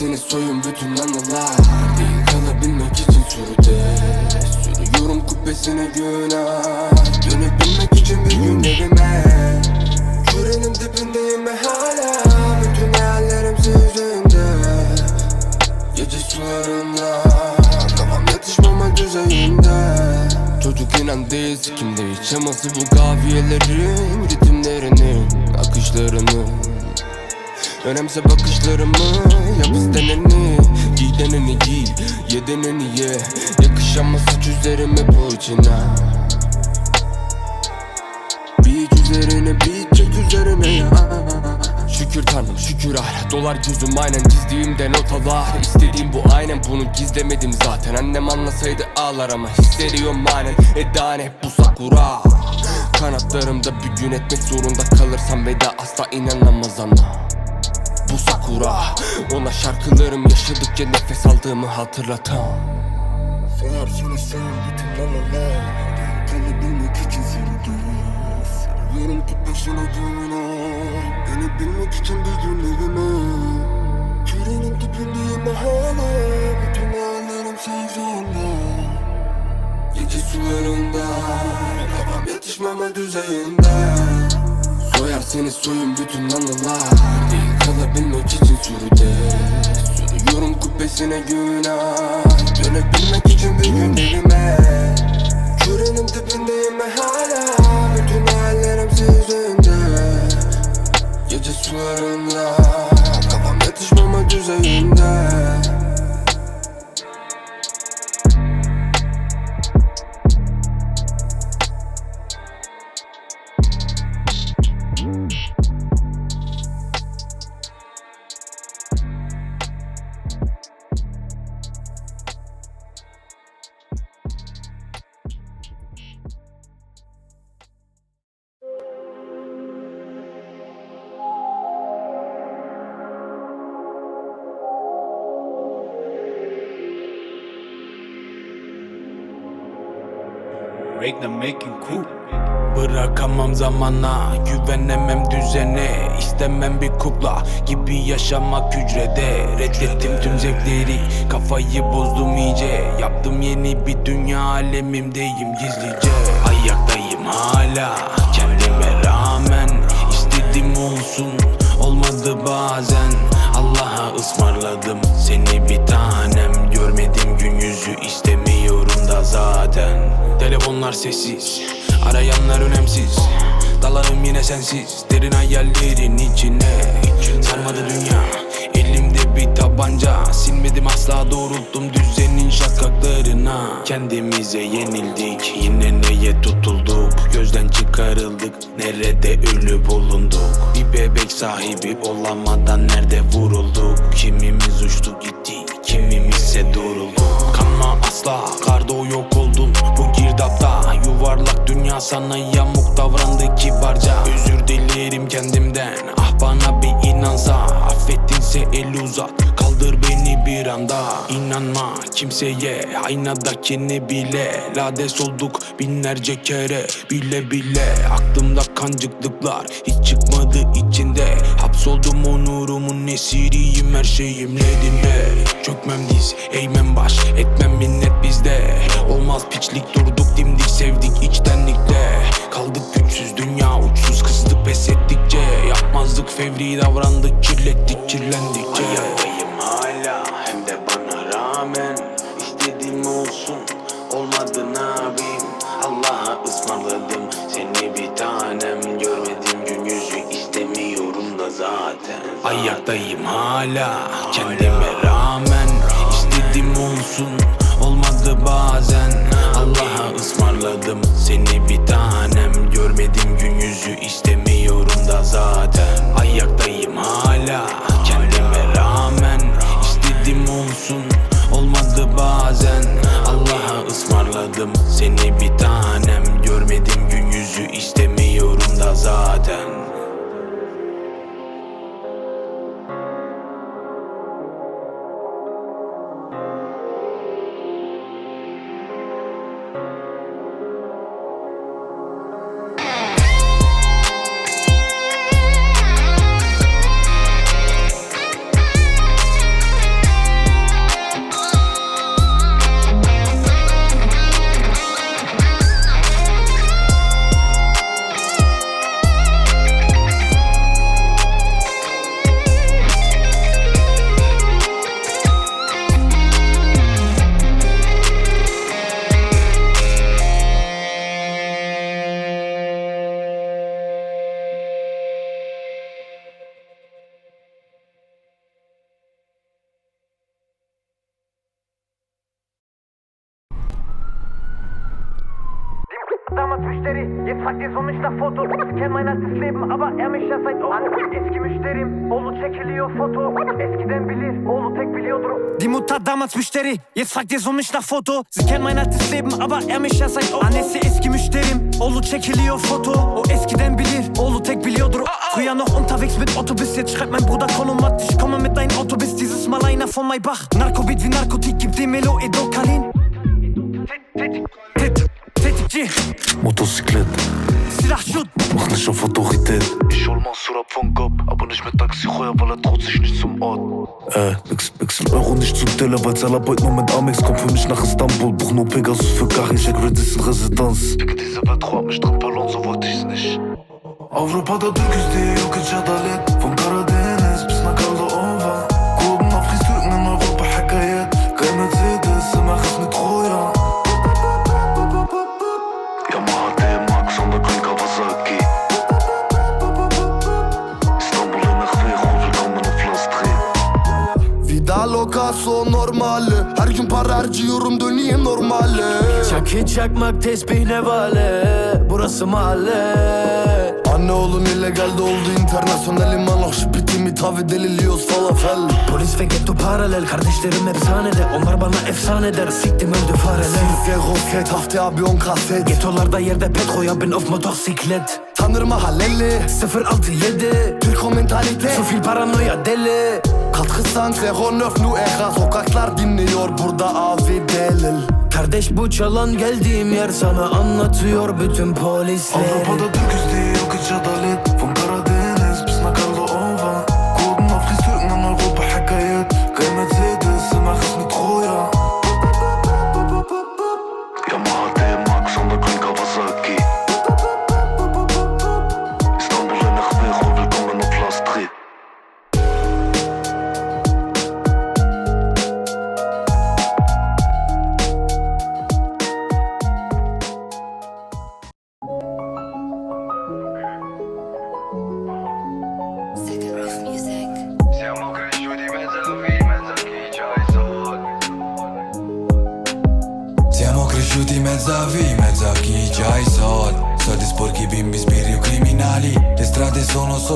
seni soyun bütün anılar Değil kalabilmek için sürüde Sürüyorum kubbesine günah Dönebilmek için bir gün evime. Kürenin dibindeyim ve hala Bütün hayallerim yüzünde Gece sularında Kafam yatışmama düzeyinde. Çocuk inan değil sikimde hiç bu kaviyelerin Ritimlerinin Akışlarının. Önemse bakışlarımı Yap isteneni Gidenini giy Yedenini ye. Yakışamaz saç üzerime içine. Beat üzerine beat çek üzerine ya. Şükür tanrım şükür hala Dolar gözüm aynen çizdiğimde notalar. İstediğim bu aynen bunu gizlemedim zaten. Annem anlasaydı ağlar ama hissediyorum manen. Edan hep bu sakura. Kanatlarımda bir gün etmek zorunda kalırsam Veda asla inanamaz ana Bu sakura. Ona şarkılarım yaşadıkça nefes aldığımı hatırlatan Sayar seni sen bütün lalalar Kalabilmek için sürdü Yarım tut başına güvene Beni bilmek için bir gün evime Kürenin dibindeyim hala. Bütün hayallerim sevdiğinde Gece sularında Kafam yatışmama düzeyinde. Soyar seni soyun bütün anılar kalabilmek için sürüde Sürüyorum kubbesine günah. Dönebilmek için bir gün evime Kürenin dibindeyim hala Bütün hayallerim yüzünde Gece sularında Kafam yatışmama düzeyinde Make cool. Bırakamam zamana, güvenemem düzene. İstemem bir kukla gibi yaşamak hücrede. Reddettim tüm zevkleri, kafayı bozdum iyice. Yaptım yeni bir dünya alemimdeyim gizlice. Ayaktayım hala, kendime rağmen. İstedim olsun, olmadı bazen. Allah'a ısmarladım seni bir tanem Görmedim gün yüzü istemiyorum da zaten. Telefonlar sessiz Arayanlar önemsiz. Dalarım yine sensiz Derin hayallerin içine. Sarmadı dünya Elimde bir tabanca. Silmedim asla doğrulttum düzenin şakaklarına. Kendimize yenildik Yine neye tutulduk? Gözden çıkarıldık Nerede ölü bulunduk Bir bebek sahibi olamadan Nerede vurulduk? Kimimiz uçtu gitti Kimimizse durulduk Kanma asla. Karda yok oldun Bu girdapta. Yuvarlak dünya sana yamuk davrandı kibarca. Özür dilerim kendimden. Ah bana bir inansa. Affettinse el uzat Kaldır beni bir anda. İnanma kimseye. Aynadakini bile. Lades olduk binlerce kere. Bile bile Aklımda kancıklıklar Hiç çıkmadı içinde Hapsoldum onurumun esiriyim Her şeyimle dinle Çökmem diz eğmem baş Etmem minnet bizde. Olmaz piçlik durduk dimdik sevdik içtenlikle Kaldık güçsüz dünya uçsuz kıstık pes ettikçe. Yapmazdık fevri davrandık kirlettik kirlendikçe. Ayaktayım ısmarladım seni bir tanem Damals müşteri, jetzt fragt ihr so mich nach Foto Ich kenn mein altes Leben, aber er mich ja seit Oğlu Eski müşterim, oğlu çekiliyor foto Eskiden bilir, oğlu tek biliyordur Die Mutter damals Müşteri, jetzt fragt ihr so mich nach Foto. Sie kennt mein altes Leben, aber er mich ja seit. Annesi eski müşterim, oğlu çekiliyor foto. O eskiden bilir, oğlu tek biliyordur. Früher noch unterwegs mit Otto, bis jetzt schreibt mein Bruder Kolomat. Ich komme mit deinem Auto, bis dieses Mal einer von Maybach. Narkobit wie Narkotik, gibt dem Melo Edokalin. Tit, tetikçi, Motosiklet, silah şut. mach nicht auf Autorität. Ich hol Mansur ab vom Kopf, aber nicht mit Taxi heuer, weil er traut sich nicht zum Ort. Äh, wechsel, wechsel Euro nicht zu Teller, weil Salaboid nur mit Amex kommt für mich nach Istanbul. Buch nur Pegasus für Kari, check Radisson Residenz. Ficke diese Welt, hat mich drin verloren, so wollte ich's nicht. Avrupa'da Türküz diye yok hiç adalet Von Karadeniz Lokaso normali Her gün para harcıyorum döneyim normali Çakı çakmak tesbih ne vale. Burası mahalle. Anne oğlum illegalde oldu internasyonel iman Oh şipitimi tavi deliliyoruz falafel. Polis ve getto paralel. Kardeşlerim efsanede. Onlar bana efsane der. Siktim öldü fareler. Sizce gofret haftaya abi on kaset. Getolarda yerde pet koya bin of motosiklet Tanır mahalleli. 067 Türko mentalite. Sufil paranoya deli. Katkı santre honöf nu eha Sokaklar dinliyor burada avi delil. Kardeş bu çalan geldiğim yer sana anlatıyor bütün polisler. Avrupa'da Türküz diye yok hiç adalet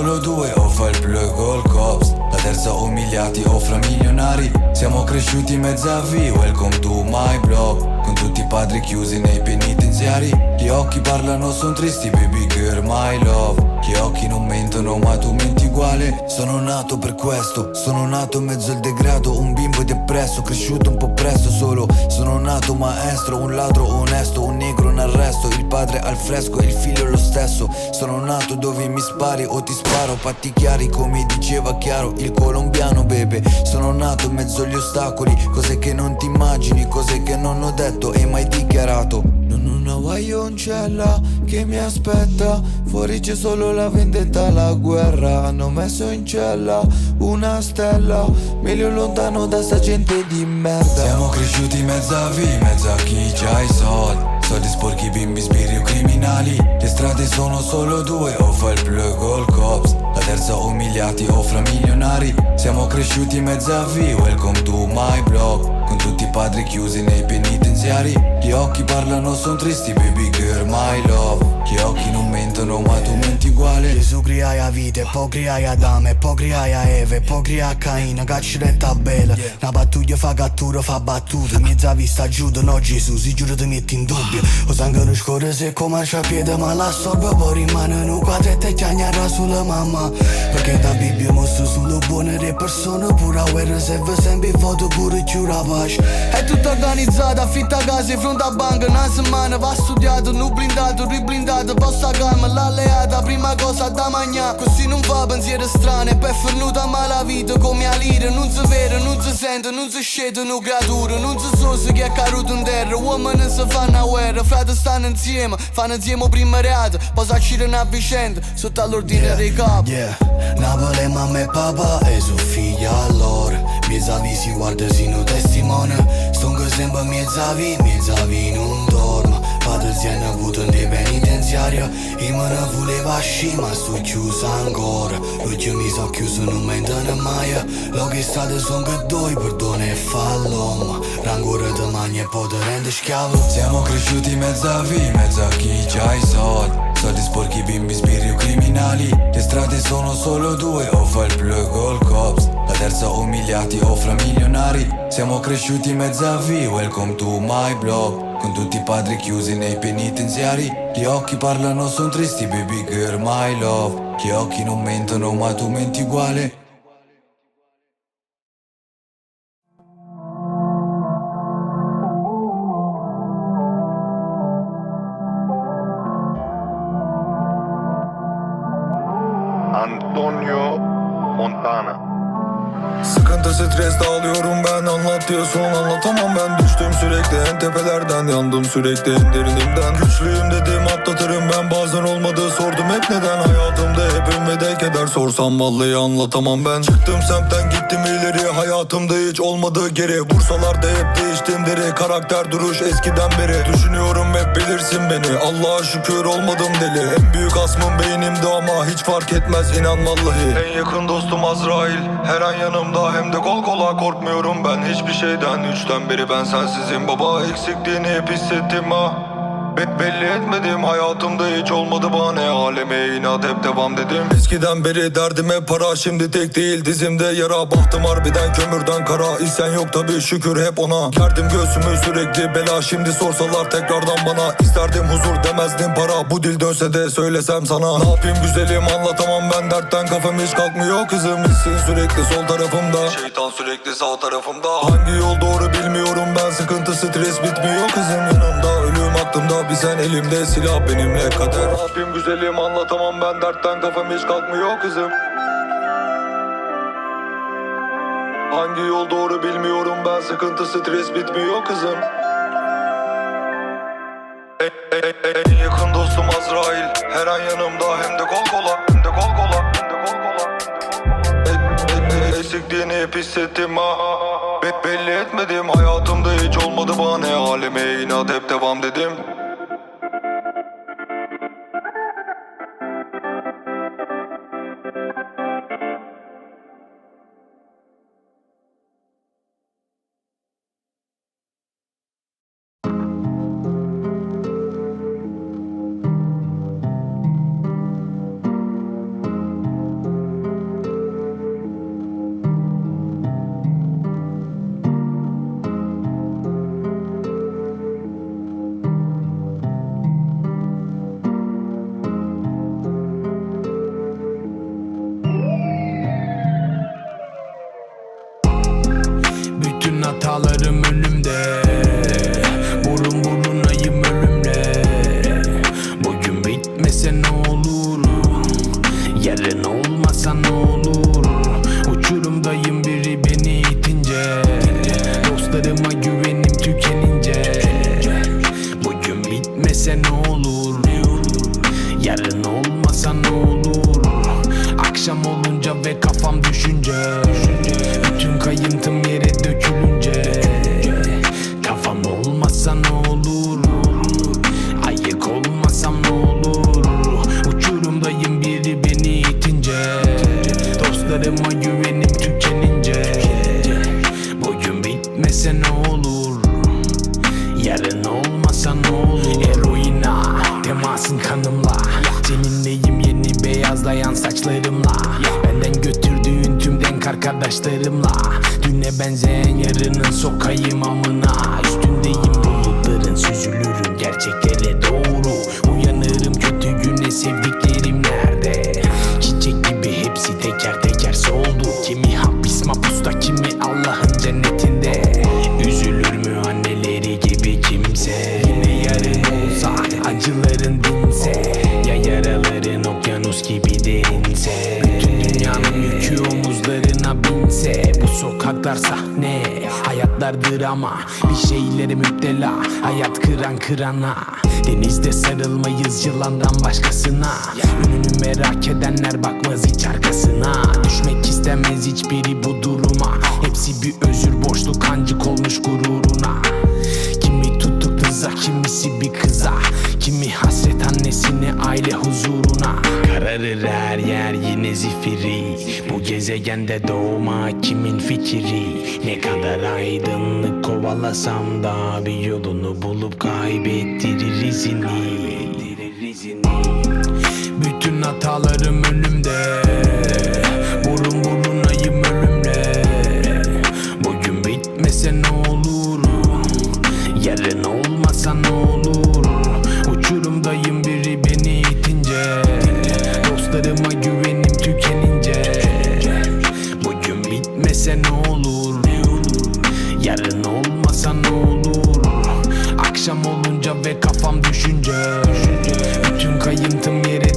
solo due, o fa il plug o il cops. La terza umiliati o fra milionari. Siamo cresciuti in mezzo a vi, welcome to my block. Con tutti i padri chiusi nei penitenziari. Gli occhi parlano, son tristi, baby girl, my love Gli occhi non mentono, ma tu menti uguale. Sono nato per questo, sono nato in mezzo al degrado. Un bimbo depresso, cresciuto un po' presto solo. Sono nato maestro, un ladro onesto Un negro in arresto, il padre al fresco e il figlio lo stesso. Sono nato dove mi spari o ti sparo. Patti chiari come diceva chiaro il colombiano bebe. Sono nato in mezzo agli ostacoli Cose che non ti immagini, cose che non ho detto e mai dichiarato. Non una guaioncella che mi aspetta? Fuori c'è solo la vendetta, la guerra. Hanno messo in cella una stella. Meglio lontano da sta gente di merda. Siamo cresciuti in mezzo a vi, in mezzo a chi c'ha i soldi Soldi sporchi, bimbi, sbirri o criminali. Le strade sono solo due, o fa il o il cops. La terza umiliati o fra milionari. Siamo cresciuti in mezzo a vi, welcome to my block Con tutti i padri chiusi nei penitenziari. Gli occhi parlano, son tristi, baby girl, my love. Gli occhi non mentono, ma tu menti uguale. Gesù criaia vite, poi criaia Adame, poi criaia Eve, poi cria Caina, cacciare tabella Una battuglia fa cattura, fa battuta Mezza vista giuda, no Gesù, si giuro ti metti in dubbio. O sangue non scorre se come c'ha piede ma la sorbe poi rimane in un quadro e te chiagnara sulla mamma. Perché da Bibbia mostra solo buone le persone Pure a guerra serve sempre foto pure più rapace È tutto organizzato, affitta case, fronte a banca Una settimana va studiato, nu blindato, riblindato. Posta calma, l'alleata, prima cosa da mangiare. Così non fa pensieri strani, è venuta mala vita Come a lire, non si vede, non si sente, non si scende, non creatura Non si so se chi è caduto in terra, uomini si fanno a guerra Frate stanno insieme, fanno insieme prima reato Poi si accidano a vicenda, sotto all'ordine dei capi. Yeah, Napoli, mamma e papà e suo figlio allora. Mezzavi si guarda si non mână Stungă zâmbă miețavi, miețavi nu dorm. Padăți an avut în de penitenciară Imănă vuleva și mă sucius angor Uite mi s-au chius în momentă în maia Loc estradă zongă doi burdone falom. Rangură de manie podăren de șchialu Siamo cresciuti mezzavi, mezzachi c'hai sod Soldi sporchi, bimbi, spiriu criminali Le strade sono solo due, o fa il plug o il cops. Terza umiliati o fra milionari. Siamo cresciuti mezzo a vi, welcome to my blog Con tutti i padri chiusi nei penitenziari. Gli occhi parlano, sono tristi, baby girl, my love. Gli occhi non mentono, ma tu menti uguale sürekli en tepelerden yandım sürekli en derinimden. Güçlüyüm dedim atlatırım ben. Bazen olmadı sordum hep neden Hayatımda hep ümmede keder sorsam vallahi anlatamam ben. Çıktım semtten gittim ileri. Hayatımda hiç olmadı geri. Bursalarda hep değiştim deri. Karakter duruş eskiden beri. Düşünüyorum hep bilirsin beni. Allah'a şükür olmadım deli. En büyük asmım beynimde ama hiç fark etmez inan vallahi. En yakın dostum Azrail. Her an yanımda. Hem de kol kola korkmuyorum ben. Hiçbir şeyden Üçten beri ben baba eksikliğini hep hissettim ha Be- belli etmedim hayatımda hiç olmadı bahane Aleme inat hep devam dedim. Eskiden beri derdime para şimdi tek değil dizimde yara Bahtım harbiden kömürden kara isyan yok tabi şükür hep ona. Gerdim göğsümü sürekli bela şimdi sorsalar tekrardan bana. İsterdim huzur demezdim para Bu dil dönse de söylesem sana. Ne yapayım güzelim anlatamam ben dertten kafam hiç kalkmıyor kızım Hissin sürekli sol tarafımda. Şeytan sürekli sağ tarafımda Hangi yol doğru bilmiyorum ben sıkıntı stres bitmiyor kızım yanımda aklımda bir sen elimde silah benimle kader yapayım güzelim anlatamam ben dertten kafam hiç kalkmıyor kızım. Hangi yol doğru bilmiyorum ben sıkıntı stres bitmiyor kızım. En, en- en- en yakın dostum Azrail Her an yanımda hem de kol kola Hem de kol kola Hem de kol kola E- e- e- Eksikliğini hep hissettim ha Be- belli etmedim hayatımda hiç olmadı bahane Aleme inat hep devam dedim Akşam olunca ve kafam düşünce. Bütün kayıntım yere dökülünce arkadaşlarımla Düne benzeyen yarının sokayım amına. Üstündeyim bulutların süzülürüm gerçeklere Bu sokaklar sahne Hayatlar drama Bir şeylere müptela. Hayat kıran kırana. Denizde sarılmayız yılandan başkasına. Önünü merak edenler bakmaz hiç arkasına. Düşmek istemez hiçbiri bu duruma. Hepsi bir özür boşluk kancık olmuş gururuna. Kimi tutup tuza kimisi bir kıza Kimi hasret anne Annesine aile huzuruna. Kararır her yer yine zifiri. Bu gezegende doğma kimin fikri? Ne kadar aydınlık kovalasam da Bir yolunu bulup kaybettirir izini. Bütün hatalarım önümde Yarın olmasa ne olur? Akşam olunca ve kafam düşünce. Bütün kayıntım yere